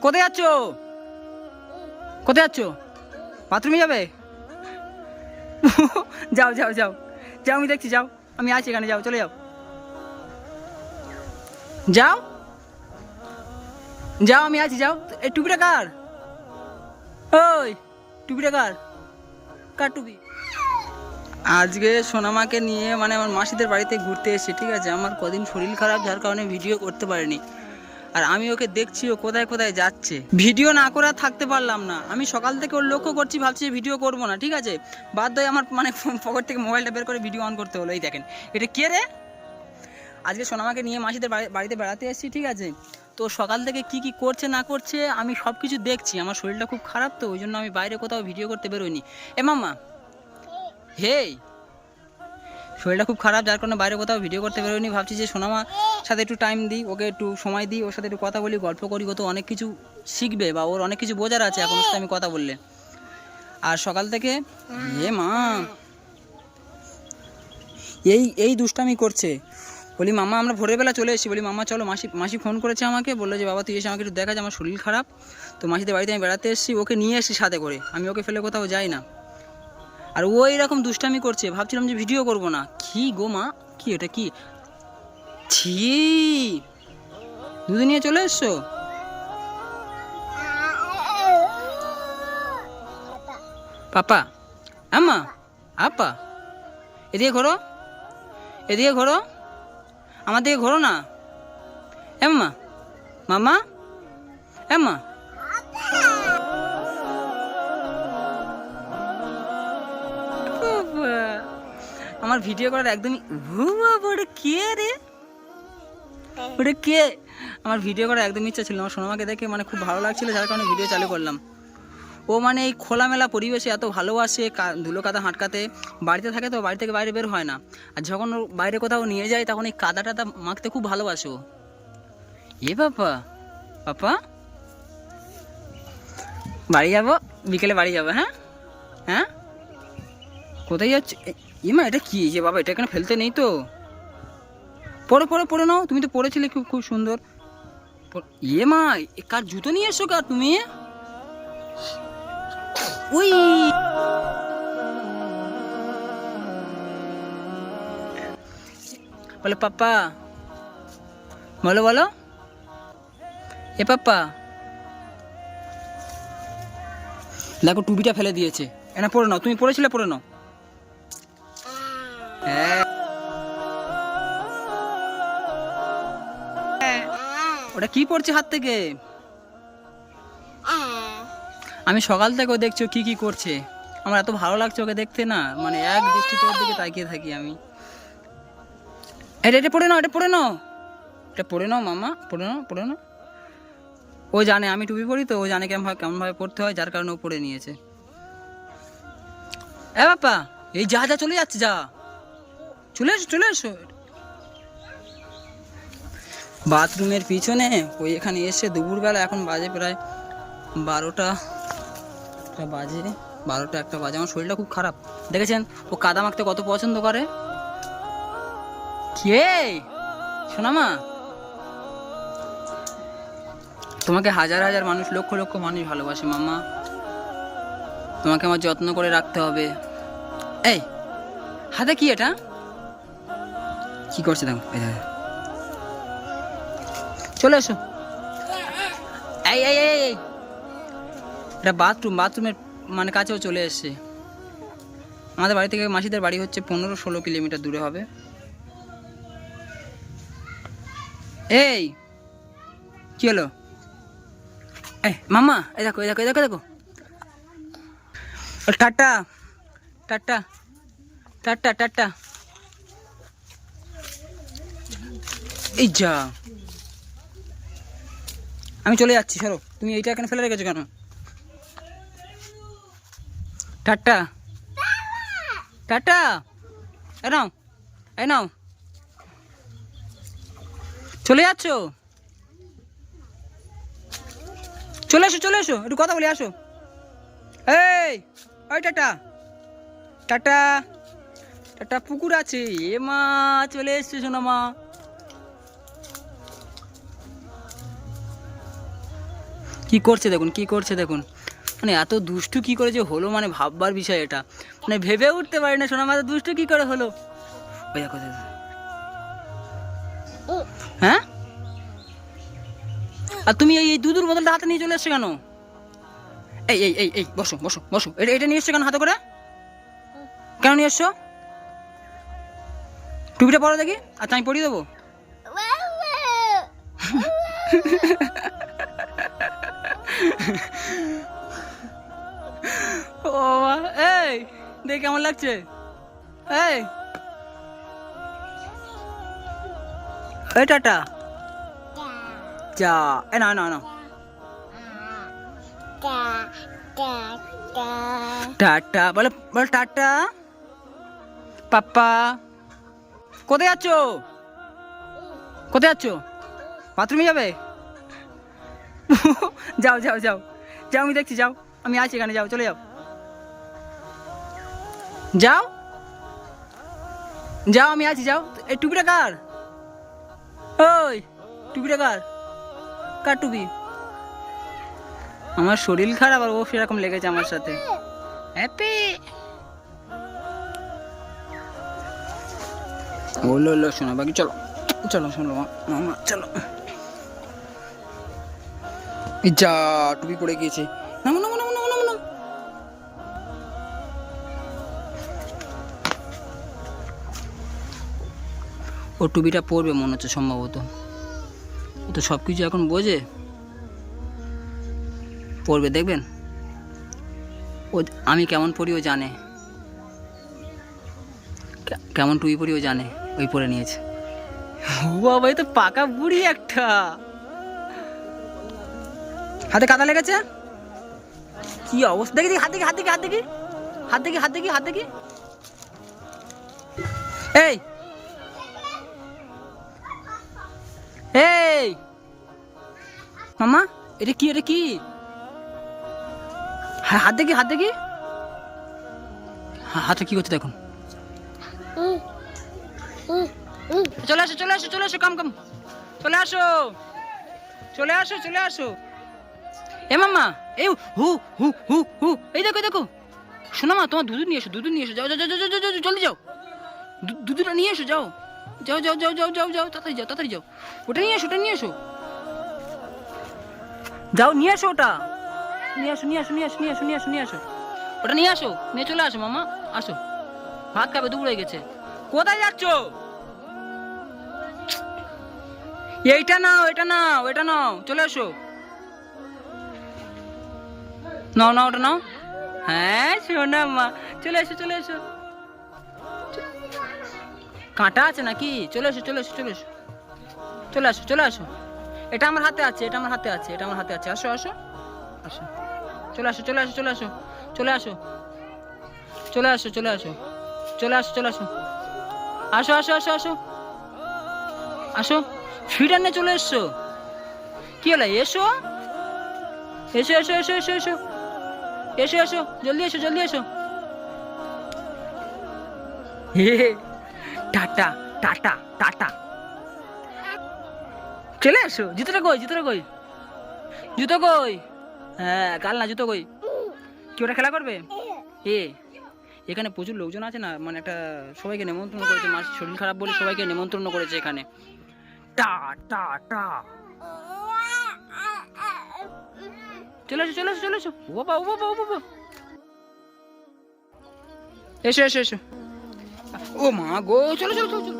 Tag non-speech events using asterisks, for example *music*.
কোথায় যাচ্ছ কোথায় যাচ্ছ বাথরুমে যাবে? *laughs* যাও যাও যাও। যাও, আমি দেখছি, যাও। আমি আছি এখানে, যাও, চলে যাও। যাও। যাও, আমি আছি, যাও। এই টুপিটা কার? ওই, টুপিটা কার? কার টুপি? আজকে সোনামাকে নিয়ে মানে আমার মাসিদের বাড়িতে ঘুরতে এসেছি, ঠিক আছে? আমার কদিন শরীর খারাপ, যার কারণে ভিডিও করতে পারিনি। আর আমি ওকে দেখছি ও কোথায় কোথায় যাচ্ছে। ভিডিও না করে থাকতে পারলাম না। আমি সকাল থেকে ওর লক্ষ্য করছি, ভাবছি ভিডিও করব না, ঠিক আছে? বাধ্য আমার মানে পকেট থেকে মোবাইলটা বের করে ভিডিও অন করতে হলো, এই দেখেন। এটা কে রে? আজকে সোনামাকে নিয়ে মাসিদের বাড়িতে বেড়াতে এসেছি, ঠিক আছে? তো সকাল থেকে কি কি করছে, না করছে, আমি সব কিছু দেখছি। আমার শরীরটা খুব খারাপ তো, ওই জন্য আমি বাইরে কোথাও ভিডিও করতে বেরোইনি। এ মাম্মা! হেই! শরীরটা খুব খারাপ, যার কারণে বাইরে কোথাও ভিডিও করতে বেরোয়নি। ভাবছি যে সোনামা সাথে একটু টাইম দিই, ওকে একটু সময় দিই, ওর সাথে একটু কথা বলি, গল্প করি। ও তো অনেক কিছু শিখবে বা ওর অনেক কিছু বোঝার আছে এখন আমি কথা বললে। আর সকাল থেকে এ মা, এই এই দুষ্টামি করছে। বলি, মামা, আমরা ভোরবেলা চলে এসেছি। বলি, মামা, চলো, মাসি মাসি ফোন করেছে আমাকে। বলল যে, বাবা, তুই এসে আমাকে একটু দেখা যায় আমার শরীর খারাপ। তো মাসিদের বাড়িতে আমি বেড়াতে এসেছি, ওকে নিয়ে এসেছি সাথে করে। আমি ওকে ফেলে কোথাও যাই না। আর ও এরকম দুষ্টামি করছে, ভাবছিলাম যে ভিডিও করব না। কি গো মা? কি এটা কি? ছি। দুধ নিয়ে চলে এসছো? পাপা। আম্মা, আপা। এদিকে ঘোরো। এদিকে ঘোরো। আমার দিকে ঘোরো না। এম্মা মামা এম্মা আমার ভিডিও করার একদমই কে রে? ওটা কে? আমার ভিডিও করার একদম ইচ্ছা ছিল আমার সোনামাকে দেখে মানে খুব ভালো লাগছিল, যার কারণে ভিডিও চালু করলাম। ও মানে এই খোলামেলা পরিবেশে এত ভালোবাসে ধুলো কাদা হাঁটকাতে, বাড়িতে থাকে তো বাড়ি থেকে বাইরে বের হয় না। আর যখন বাইরে কোথাও নিয়ে যায়, তখন এই কাদা টাদা মাখতে খুব ভালোবাসে ও। এ বাবা পাপা বাড়ি যাব? বিকেলে বাড়ি যাব হ্যাঁ? হ্যাঁ? কোথায় যাচ্ছে? ইমা, এটা কি? যে বাবা, এটা এখানে ফেলতে নেই তো। পরে পরে পরে নাও। তুমি তো পড়েছিলে খুব খুব সুন্দর। ইয়ে মা কার জুতো নিয়ে এসো কার তুমি? উই বলো, পাপ্পা। বলো বলো। এ পাপ্পা। দেখো, টুপিটা ফেলে দিয়েছে। এনা, পড়ে নাও। তুমি পড়েছিলে, পড়ে নাও। ওটা কি পড়ছে হাত থেকে? আমি সকাল থেকে ও দেখছি কি কি করছে। আমার এত ভালো লাগছে ওকে দেখতে না মানে এক দৃষ্টিতে ওর দিকে তাকিয়ে থাকি আমি। এটা এটা পড়ে নাও, এটা পড়ে নাও। এটা পড়ে নাও মামা, পড়ে নাও পড়ে নাও। ও জানে আমি টুপি পরি তো, ও জানে কেমন ভাবে কেমন ভাবে পড়তে হয়, যার কারণে ও পড়ে নিয়েছে। এ বাপ্পা, এই যা যা, চলে যাচ্ছে, যা। চলে এসো চলে এসো। বাথরুমের পিছনে। ওই এখানে এসে দুপুরবেলা এখন বাজে প্রায় বারোটা বাজে, বারোটা একটা বাজে। আমার শরীরটা খুব খারাপ। দেখেছেন? ও কাদা মাখতে কত পছন্দ করে? কে? শোনামা তোমাকে হাজার হাজার মানুষ, লক্ষ লক্ষ মানুষ ভালোবাসে মামা তোমাকে আমার যত্ন করে রাখতে হবে। এই, হাতে কি এটা? কি করছে দেখো। চলে এসো। এই এই এই এটা বাথরুম বাথরুমের মানে কাছেও চলে এসছে। আমাদের বাড়ি থেকে মাসিদের বাড়ি হচ্ছে পনেরো ষোলো কিলোমিটার দূরে হবে। এই, কি হলো? এই মামা এই দেখো এই দেখো এই দেখো দেখো। Tata tata tata tata. এই যা। আমি চলে যাচ্ছি, সরো। তুমি এইটা এখানে ফেলে রেখেছো কেন? টাটা। টাটা। এ নাও চলে যাচ্ছ? চলে এসো চলে এসো। একটু কথা বলি, আসো। এই ওই টাটা। টাটা। টাটা, পুকুর আছে। এ মা, চলে এসছে শোনা মা কি করছে দেখুন কি করছে দেখুন মানে এত দুষ্টু কি করে যে হলো মানে ভাববার বিষয় এটা মানে ভেবে উঠতে পারি না সোনা মাথা দুষ্টু কি করে হলো ওই দেখো। হ্যাঁ আর তুমি এই দুধুর বোতলটা হাতে নিয়ে চলে এসছো কেন এই এই এই এই বসো বসো বসো এটা এটা নিয়ে এসছো কেন হাতে করে কেন নিয়ে এসছো টুপিটা পরো দেখি আচ্ছা আমি পরিয়ে দেবো ও এই দেখ কেমন লাগছে? এই। এই টাটা। যা, এ, না না না। টাটা, বলে বলে টাটা। পাপ্পা, কোথায় যাচ্ছ কোথায় যাচ্ছ বাথরুমে যাবে? *laughs* যাও যাও যাও। যাও আমি দেখছি যাও। আমি আছি এখানে যাও চলে যাও। যাও। যাও আমি আছি যাও। এই টুপিটা কার? ওই টুপিটা কার? কার টুপি? আমার শরীর খারাপ আর ও সেরকম লেগেছে আমার সাথে। হ্যাপি বলল লো শোনো বাকি চলো। চলো শোনো মা- মামা চলো। যা, টুপি পড়ে গিয়েছে। নামো নামো নামো নামো নামো ও টুপিটা পরবে মনে হচ্ছে সম্ভবত। ও তো সব কিছু এখন বোঝে। পরবে, দেখবেন? ও, আমি কেমন পরি ও জানে। কেমন টুপি পরি ও জানে। ওই পরে নিয়েছে। বাবা তো পাকা বুড়ি একটা। হাতে কাদা লেগেছে? কি অবস্থা? দেখি দেখি, হাত দেখি হাত দেখি হাত দেখি। হাত দেখি হাত দেখি হাত দেখি। এই! এই! মামা এটা কি এটা কি? হাত দেখি হাত দেখি। হাতে কি করছে দেখুন। চলে আসো চলে আসো চলে আসো কাম কাম। চলে আসো। চলে আসো চলে আসো। এ মাম্মা এই হু হু হু হু এই দেখো দেখো শোনো মা তোমার দুধ নিয়ে এসো দুধ নিয়ে এসো যাও যাও যাও যাও যাও, জলদি যাও দুধটা নিয়ে এসো যাও যাও যাও যাও যাও যাও যাও তাড়াতাড়ি যাও তাড়াতাড়ি যাও ওটা নিয়ে এসো ওটা নিয়ে এসো যাও নিয়ে এসো ওটা নিয়ে আসো নিয়ে আসো নিয়ে আসো নিয়ে আসো নিয়ে আসো নিয়ে আসো ওটা নিয়ে আসো নিয়ে চলে আসো মামা আসো ভাত খাবে দুপুর হয়ে গেছে কোথায় যাচ্ছ এইটা নাও এটা নাও এটা নাও চলে এসো নাও নাও, ওটা নাও। হ্যাঁ শোনা মা। চলে এসো চলে এসো। কাঁটা আছে নাকি? চলে এসো চলে এসো চলে এসো। চলে আসো চলে আসো। এটা আমার হাতে আছে, এটা আমার হাতে আছে, এটা আমার হাতে আছে। আসো আসো। আসো। চলে আসো চলে আসো চলে আসো। চলে আসো। চলে আসো চলে আসো। চলে আসো চলে আসো। আসো আসো আসো আসো। আসো। ফিডার নিয়ে চলে এসছো। কি হলো? এসো। এসো এসো এসো এসো এসো। এসো এসো, জলদি এসো জলদি এসো। Tata tata tata. চলে এসো, জুতোটা কই জুতোটা কই? জুতো কই? হ্যাঁ কাল না জুতো কই? কি ওটা খেলা করবে? এ, এখানে প্রচুর লোকজন আছে না মানে একটা সবাইকে নেমন্ত্রণ করেছে মার শরীর খারাপ বলে সবাইকে নেমন্ত্রণ করেছে এখানে। টা টা টা। চলে এসো চলে এসো চলে এসো। ও বাবা ও বাবা ও বাবা এসো এসো এসো। ও মা গো, চলো চলো চলো চলো।